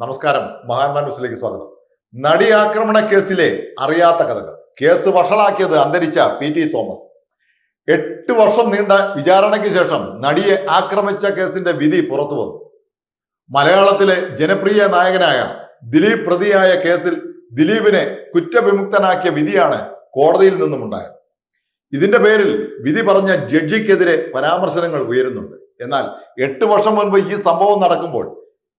നമസ്കാരം. മഹാന്മാൻ ന്യൂസിലേക്ക് സ്വാഗതം. നടി ആക്രമണ കേസിലെ അറിയാത്ത കഥകൾ. കേസ് വഷളാക്കിയത് അന്തരിച്ച പി ടി തോമസ്. എട്ട് വർഷം നീണ്ട വിചാരണയ്ക്ക് ശേഷം നടിയെ ആക്രമിച്ച കേസിന്റെ വിധി പുറത്തു വന്നു. മലയാളത്തിലെ ജനപ്രിയ നായകനായ ദിലീപ് പ്രതിയായ കേസിൽ ദിലീപിനെ കുറ്റവിമുക്തനാക്കിയ വിധിയാണ് കോടതിയിൽ നിന്നും ഉണ്ടായത് ഇതിന്റെ പേരിൽ വിധി പറഞ്ഞ ജഡ്ജിക്കെതിരെ പരാമർശനങ്ങൾ ഉയരുന്നുണ്ട്. എന്നാൽ എട്ട് വർഷം മുൻപ് ഈ സംഭവം നടക്കുമ്പോൾ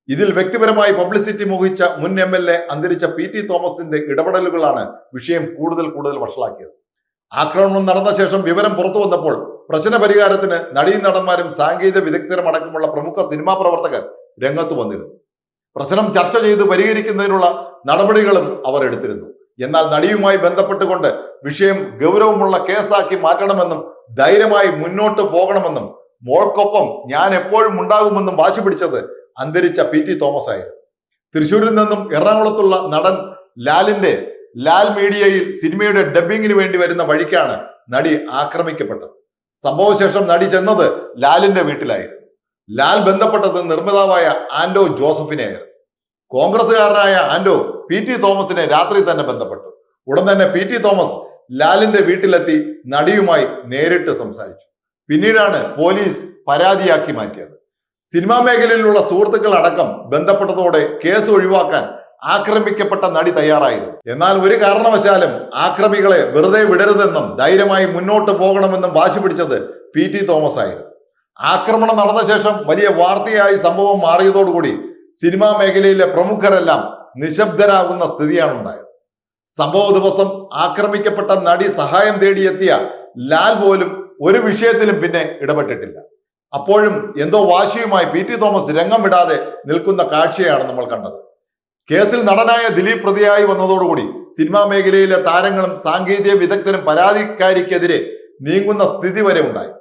ഇതിൽ വ്യക്തിപരമായി പബ്ലിസിറ്റി മോഹിച്ച മുൻ എം എൽ എ അന്തരിച്ച പി ടി തോമസിന്റെ ഇടപെടലുകളാണ് വിഷയം കൂടുതൽ കൂടുതൽ വഷളാക്കിയത്. ആക്രമണം നടന്ന ശേഷം വിവരം പുറത്തു വന്നപ്പോൾ പ്രശ്ന പരിഹാരത്തിന് നടീനടന്മാരും സാങ്കേതിക വിദഗ്ധരും അടക്കമുള്ള പ്രമുഖ സിനിമാ പ്രവർത്തകർ രംഗത്ത് വന്നിരുന്നു. പ്രശ്നം ചർച്ച ചെയ്ത് പരിഹരിക്കുന്നതിനുള്ള നടപടികളും അവർ എടുത്തിരുന്നു. എന്നാൽ നടിയുമായി ബന്ധപ്പെട്ടുകൊണ്ട് വിഷയം ഗൗരവമുള്ള കേസാക്കി മാറ്റണമെന്നും ധൈര്യമായി മുന്നോട്ട് പോകണമെന്നും മോൾക്കൊപ്പം ഞാൻ എപ്പോഴും ഉണ്ടാകുമെന്നും വാശി പിടിച്ചത് അന്തരിച്ച പി ടി തോമസ് ആയിരുന്നു തൃശ്ശൂരിൽ നിന്നും എറണാകുളത്തുള്ള നടൻ ലാലിന്റെ ലാൽ മീഡിയയിൽ സിനിമയുടെ ഡബ്ബിങ്ങിന് വേണ്ടി വരുന്ന വഴിക്കാണ് നടി ആക്രമിക്കപ്പെട്ടത്. സംഭവശേഷം നടി ചെന്നത് ലാലിന്റെ വീട്ടിലായിരുന്നു. ലാൽ ബന്ധപ്പെട്ടത് നിർമ്മിതാവായ ആൻഡോ ജോസഫിനെയായിരുന്നു കോൺഗ്രസുകാരനായ ആൻഡോ പി ടി തോമസിനെ രാത്രി തന്നെ ബന്ധപ്പെട്ടു. ഉടൻ തന്നെ പി ടി തോമസ് ലാലിന്റെ വീട്ടിലെത്തി നടിയുമായി നേരിട്ട് സംസാരിച്ചു. പിന്നീടാണ് പോലീസ് പരാതിയാക്കി മാറ്റിയത്. സിനിമാ മേഖലയിലുള്ള സുഹൃത്തുക്കൾ അടക്കം ബന്ധപ്പെട്ടതോടെ കേസ് ഒഴിവാക്കാൻ ആക്രമിക്കപ്പെട്ട നടി തയ്യാറായിരുന്നു. എന്നാൽ ഒരു കാരണവശാലും ആക്രമികളെ വെറുതെ വിടരുതെന്നും ധൈര്യമായി മുന്നോട്ട് പോകണമെന്നും വാശി പിടിച്ചത് പി ടി തോമസ് ആയിരുന്നു ആക്രമണം നടന്ന ശേഷം വലിയ വാർത്തയായി സംഭവം മാറിയതോടുകൂടി സിനിമാ മേഖലയിലെ പ്രമുഖരെല്ലാം നിശബ്ദരാകുന്ന സ്ഥിതിയാണ് ഉണ്ടായത് സംഭവ ദിവസം ആക്രമിക്കപ്പെട്ട നടി സഹായം തേടിയെത്തിയ ലാൽ പോലും ഒരു വിഷയത്തിലും പിന്നെ ഇടപെട്ടിട്ടില്ല. അപ്പോഴും എന്തോ വാശിയുമായി പി ടി തോമസ് രംഗം വിടാതെ നിൽക്കുന്ന കാഴ്ചയാണ് നമ്മൾ കണ്ടത്. കേസിൽ നടനായ ദിലീപ് പ്രതിയായി വന്നതോടുകൂടി സിനിമാ മേഖലയിലെ താരങ്ങളും സാങ്കേതിക വിദഗ്ധരും പരാതിക്കാരിക്കെതിരെ നീങ്ങുന്ന സ്ഥിതി വരെ ഉണ്ടായി.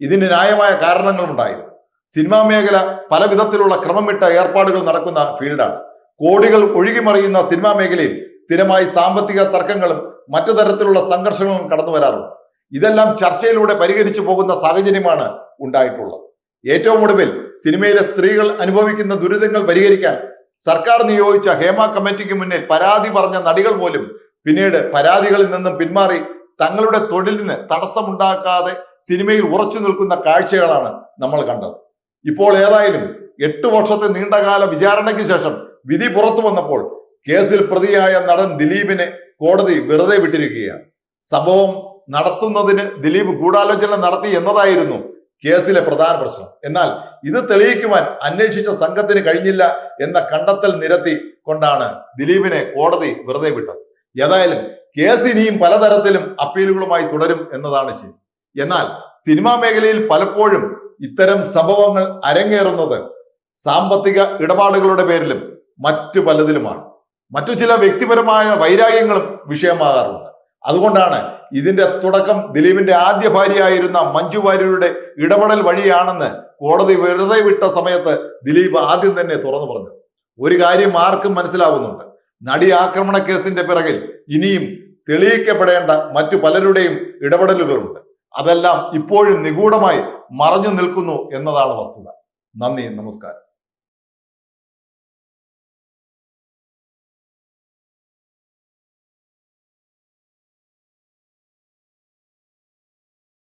ഇതിന് ന്യായമായ കാരണങ്ങളും ഉണ്ടായിരുന്നു. സിനിമാ മേഖല പല വിധത്തിലുള്ള ക്രമമിട്ട ഏർപ്പാടുകൾ നടക്കുന്ന ഫീൽഡാണ്. കോടികൾ ഒഴുകിമറിയുന്ന സിനിമാ മേഖലയിൽ സ്ഥിരമായി സാമ്പത്തിക തർക്കങ്ങളും മറ്റു തരത്തിലുള്ള സംഘർഷങ്ങളും കടന്നു വരാറുണ്ട് ഇതെല്ലാം ചർച്ചയിലൂടെ പരിഹരിച്ചു പോകുന്ന സാഹചര്യമാണ് ഉണ്ടായിട്ടുള്ളത്. ഏറ്റവും ഒടുവിൽ സിനിമയിലെ സ്ത്രീകൾ അനുഭവിക്കുന്ന ദുരിതങ്ങൾ പരിഹരിക്കാൻ സർക്കാർ നിയോഗിച്ച ഹേമ കമ്മിറ്റിക്ക് മുന്നിൽ പരാതി പറഞ്ഞ നടികൾ പോലും പിന്നീട് പരാതികളിൽ നിന്നും പിന്മാറി തങ്ങളുടെ തൊഴിലിന് തടസ്സമുണ്ടാക്കാതെ സിനിമയിൽ ഉറച്ചു നിൽക്കുന്ന കാഴ്ചകളാണ് നമ്മൾ കണ്ടത്. ഇപ്പോൾ ഏതായാലും എട്ട് വർഷത്തെ നീണ്ടകാല വിചാരണയ്ക്ക് ശേഷം വിധി പുറത്തു വന്നപ്പോൾ കേസിൽ പ്രതിയായ നടൻ ദിലീപിനെ കോടതി വെറുതെ വിട്ടിരിക്കുകയാണ്. സംഭവം നടത്തുന്നതിന് ദിലീപ് ഗൂഢാലോചന നടത്തി എന്നതായിരുന്നു കേസിലെ പ്രധാന പ്രശ്നം. എന്നാൽ ഇത് തെളിയിക്കുവാൻ അന്വേഷിച്ച സംഘത്തിന് കഴിഞ്ഞില്ല എന്ന കണ്ടെത്തൽ നിരത്തി കൊണ്ടാണ് ദിലീപിനെ കോടതി വെറുതെ വിട്ടത്. ഏതായാലും കേസ് ഇനിയും പലതരത്തിലും അപ്പീലുകളുമായി തുടരും എന്നതാണ് ശരി. എന്നാൽ സിനിമാ മേഖലയിൽ പലപ്പോഴും ഇത്തരം സംഭവങ്ങൾ അരങ്ങേറുന്നത് സാമ്പത്തിക ഇടപാടുകളുടെ പേരിലും മറ്റു പലതിലുമാണ്. മറ്റു ചില വ്യക്തിപരമായ വൈരാഗ്യങ്ങളും വിഷയമാകാറുണ്ട്. അതുകൊണ്ടാണ് ഇതിന്റെ തുടക്കം ദിലീപിന്റെ ആദ്യ ഭാര്യയായിരുന്ന മഞ്ജു വാര്യരുടെ ഇടപെടൽ വഴിയാണെന്ന് കോടതി വെറുതെ വിട്ട സമയത്ത് ദിലീപ് ആദ്യം തന്നെ തുറന്നു പറഞ്ഞു. ഒരു കാര്യം ആർക്കും മനസ്സിലാവുന്നുണ്ട്. നടി ആക്രമണ കേസിന്റെ പിറകിൽ ഇനിയും തെളിയിക്കപ്പെടേണ്ട മറ്റു പലരുടെയും ഇടപെടലുകളുണ്ട്. അതെല്ലാം ഇപ്പോഴും നിഗൂഢമായി മറഞ്ഞു നിൽക്കുന്നു എന്നതാണ് വസ്തുത. നന്ദി നമസ്കാരം.